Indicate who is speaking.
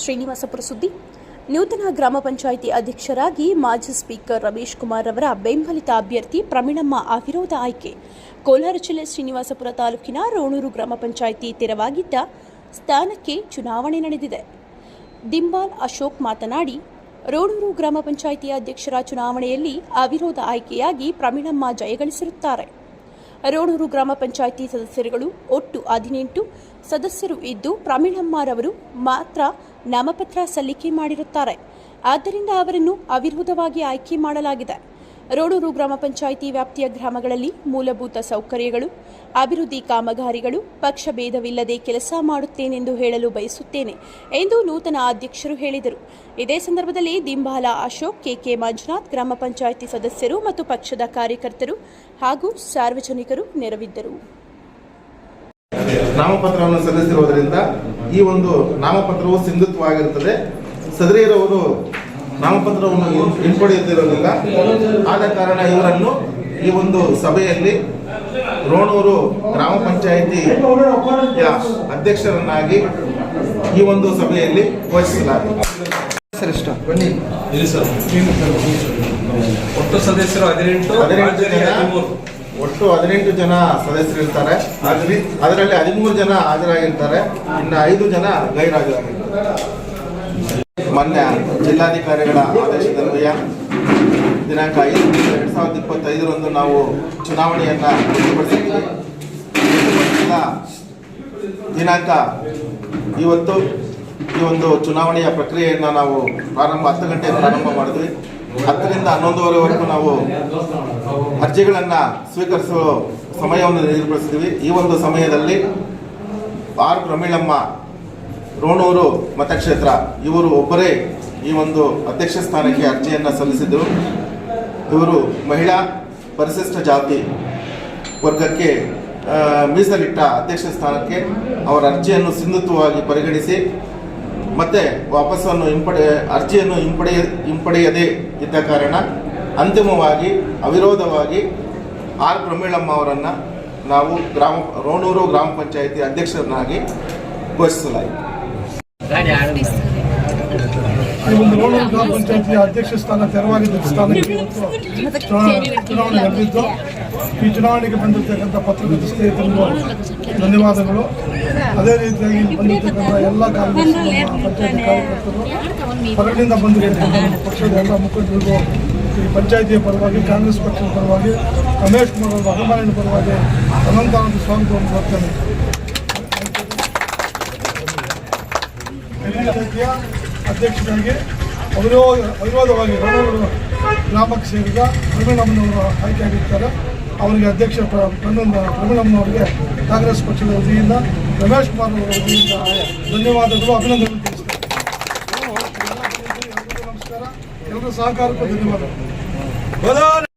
Speaker 1: ಶ್ರೀನಿವಾಸಪುರ ಸುದ್ದಿ ನೂತನ ಗ್ರಾಮ ಪಂಚಾಯಿತಿ ಅಧ್ಯಕ್ಷರಾಗಿ ಮಾಜಿ ಸ್ಪೀಕರ್ ರಮೇಶ್ ಕುಮಾರ್ ಅವರ ಬೆಂಬಲಿತ ಅಭ್ಯರ್ಥಿ ಪ್ರಮೀಣಮ್ಮ ಅವಿರೋಧ ಆಯ್ಕೆ. ಕೋಲಾರ ಜಿಲ್ಲೆ ಶ್ರೀನಿವಾಸಪುರ ತಾಲೂಕಿನ ರೋಣೂರು ಗ್ರಾಮ ಪಂಚಾಯಿತಿ ತೆರವಾಗಿದ್ದ ಸ್ಥಾನಕ್ಕೆ ಚುನಾವಣೆ ನಡೆದಿದೆ. ದಿಂಬಾಲ್ ಅಶೋಕ್ ಮಾತನಾಡಿ, ರೋಣೂರು ಗ್ರಾಮ ಪಂಚಾಯಿತಿ ಅಧ್ಯಕ್ಷರ ಚುನಾವಣೆಯಲ್ಲಿ ಅವಿರೋಧ ಆಯ್ಕೆಯಾಗಿ ಪ್ರಮೀಣಮ್ಮ ಜಯಗಳಿಸಿರುತ್ತಾರೆ. ರೋಣೂರು ಗ್ರಾಮ ಪಂಚಾಯಿತಿ ಸದಸ್ಯರುಗಳು ಒಟ್ಟು ಹದಿನೆಂಟು ಸದಸ್ಯರು ಇದ್ದು ಪ್ರಮೀಳಮ್ಮರವರು ಮಾತ್ರ ನಾಮಪತ್ರ ಸಲ್ಲಿಕೆ ಮಾಡಿರುತ್ತಾರೆ. ಆದ್ದರಿಂದ ಅವರನ್ನು ಅವಿರೋಧವಾಗಿ ಆಯ್ಕೆ ಮಾಡಲಾಗಿದೆ. ರೋಣೂರು ಗ್ರಾಮ ಪಂಚಾಯಿತಿ ವ್ಯಾಪ್ತಿಯ ಗ್ರಾಮಗಳಲ್ಲಿ ಮೂಲಭೂತ ಸೌಕರ್ಯಗಳು, ಅಭಿವೃದ್ಧಿ ಕಾಮಗಾರಿಗಳು, ಪಕ್ಷ ಭೇದವಿಲ್ಲದೆ ಕೆಲಸ ಮಾಡುತ್ತೇನೆಂದು ಹೇಳಲು ಬಯಸುತ್ತೇನೆ ಎಂದು ನೂತನ ಅಧ್ಯಕ್ಷರು ಹೇಳಿದರು. ಇದೇ ಸಂದರ್ಭದಲ್ಲಿ ದಿಂಬಾಲ ಅಶೋಕ್, ಕೆಕೆ ಮಂಜುನಾಥ್, ಗ್ರಾಮ ಪಂಚಾಯಿತಿ ಸದಸ್ಯರು ಮತ್ತು ಪಕ್ಷದ ಕಾರ್ಯಕರ್ತರು ಹಾಗೂ ಸಾರ್ವಜನಿಕರು ನೆರವಿದ್ದರು.
Speaker 2: ನಾಮಪತ್ರವನ್ನು ಸಲ್ಲಿಸಿರುವುದರಿಂದ ಈ ಒಂದು ನಾಮಪತ್ರವು ಸಿಂಧುತ್ವವಾಗಿರುತ್ತದೆ. ಸದರಿಯರವರು ನಾಮಪತ್ರವನ್ನು ಹಿಂಪಡೆಯುತ್ತಿರಲಿಲ್ಲ ಆದ ಕಾರಣ ಇವರನ್ನು ಈ ಒಂದು ಸಭೆಯಲ್ಲಿ ರೋಣೂರು ಗ್ರಾಮ ಪಂಚಾಯಿತಿ ಅಧ್ಯಕ್ಷರನ್ನಾಗಿ ಈ ಒಂದು ಸಭೆಯಲ್ಲಿ ಘೋಷಿಸಲಾಗಿದೆ.
Speaker 3: ಒಟ್ಟು ಸದಸ್ಯರು ಹದಿನೆಂಟು
Speaker 2: ಒಟ್ಟು ಹದಿನೆಂಟು ಜನ ಸದಸ್ಯರಿರ್ತಾರೆ ಅದರಲ್ಲಿ ಅದರಲ್ಲಿ ಹದಿಮೂರು ಜನ ಹಾಜರಾಗಿರ್ತಾರೆ. ಇನ್ನು ಐದು ಜನ ಗೈರಾಜರಾಗಿರ್ತಾರೆ ಮೊನ್ನೆ ಜಿಲ್ಲಾಧಿಕಾರಿಗಳ ಆದೇಶದನ್ವಯ ದಿನಾಂಕ ಐದು ಎರಡ್ ಸಾವಿರದ ಇಪ್ಪತ್ತೈದರಂದು ನಾವು ಚುನಾವಣೆಯನ್ನ ದಿನಾಂಕ ಇವತ್ತು ಈ ಒಂದು ಚುನಾವಣೆಯ ಪ್ರಕ್ರಿಯೆಯನ್ನು ನಾವು ಪ್ರಾರಂಭ ಹತ್ತು ಗಂಟೆ ಪ್ರಾರಂಭ ಮಾಡಿದ್ವಿ. ಹತ್ತರಿಂದ ಹನ್ನೊಂದುವರೆವರೆಗೂ ನಾವು ಅರ್ಜಿಗಳನ್ನು ಸ್ವೀಕರಿಸುವ ಸಮಯವನ್ನು ನಿಗದಿಪಡಿಸಿದ್ವಿ. ಈ ಒಂದು ಸಮಯದಲ್ಲಿ ಆರ್ ಪ್ರಮೀಳಮ್ಮ ರೋಣೂರು ಮತಕ್ಷೇತ್ರ, ಇವರು ಒಬ್ಬರೇ ಈ ಒಂದು ಅಧ್ಯಕ್ಷ ಸ್ಥಾನಕ್ಕೆ ಅರ್ಜಿಯನ್ನು ಸಲ್ಲಿಸಿದರು ಇವರು ಮಹಿಳಾ ಪರಿಶಿಷ್ಟ ಜಾತಿ ವರ್ಗಕ್ಕೆ ಮೀಸಲಿಟ್ಟ ಅಧ್ಯಕ್ಷ ಸ್ಥಾನಕ್ಕೆ ಅವರ ಅರ್ಜಿಯನ್ನು ಸಿಂಧುತ್ವವಾಗಿ ಪರಿಗಣಿಸಿ, ಮತ್ತೆ ವಾಪಸ್ಸನ್ನು ಹಿಂಪಡೆ, ಅರ್ಜಿಯನ್ನು ಹಿಂಪಡೆಯ ಹಿಂಪಡೆಯದೇ ಇದ್ದ ಕಾರಣ ಅಂತಿಮವಾಗಿ ಅವಿರೋಧವಾಗಿ ಆರ್ ಪ್ರಮೀಳಮ್ಮ ಅವರನ್ನು ನಾವು ಗ್ರಾಮ, ರೋಣೂರು ಗ್ರಾಮ ಪಂಚಾಯಿತಿ ಅಧ್ಯಕ್ಷರನ್ನಾಗಿ ಘೋಷಿಸಲಾಯಿತು.
Speaker 4: ಈ ಒಂದು ರೋಣ ಗ್ರಾಮ ಪಂಚಾಯತಿಯ ಅಧ್ಯಕ್ಷ ಸ್ಥಾನ ತೆರವಾಗಿದ್ದ ಸ್ಥಾನಕ್ಕೆ ಚುನಾವಣೆ ನಡೆದಿದ್ದು. ಈ ಚುನಾವಣೆಗೆ ಬಂದಿರತಕ್ಕಂಥ ಪತ್ರಕರ್ತ ಸ್ನೇಹಿತರಿಗೂ ಧನ್ಯವಾದಗಳು. ಅದೇ ರೀತಿಯಾಗಿ ಬಂದಿರತಕ್ಕಂಥ ಎಲ್ಲ ಕಾಂಗ್ರೆಸ್ ಪಂಚಾಯತಿ ಕಾರ್ಯಕರ್ತರು ಹೊರಗಿನಿಂದ ಬಂದಿರತಕ್ಕಂಥ ಪಕ್ಷದ ಎಲ್ಲ ಮುಖಂಡರಿಗೂ ಈ ಪಂಚಾಯತಿಯ ಪರವಾಗಿ, ಕಾಂಗ್ರೆಸ್ ಪಕ್ಷದ ಪರವಾಗಿ, ರಮೇಶ್ ಕುಮಾರ್ ಅವರು ಅಭಿಮಾನಿಗಳ ಪರವಾಗಿ ಅನಂತಾನಂದ ಸ್ವಾಗತವನ್ನು ಕೊಡ್ತೇನೆ ಪಂಚಾಯತಿಯ ಅಧ್ಯಕ್ಷರಾಗಿ ಅವಿರೋಧ ಅವಿರೋಧವಾಗಿ ಗ್ರಾಮಕ್ಕೆ ಸೇರಿದ ಪ್ರವೀಣಮ್ಮನವರು ಆಯ್ಕೆಯಾಗಿರ್ತಾರೆ. ಅವರಿಗೆ ಅಧ್ಯಕ್ಷ ಪ್ರ- ಪ್ರವೀಣ ಪ್ರವೀಣಮ್ಮನವರಿಗೆ ಕಾಂಗ್ರೆಸ್ ಪಕ್ಷದ ವತಿಯಿಂದ ರಮೇಶ್ ಕುಮಾರ್ ಅವರ ವತಿಯಿಂದ ಧನ್ಯವಾದಗಳು ಅಭಿನಂದನೆ ನಮಸ್ಕಾರ. ಎಲ್ಲರೂ ಸಹಕಾರಕ್ಕೂ ಧನ್ಯವಾದಗಳು.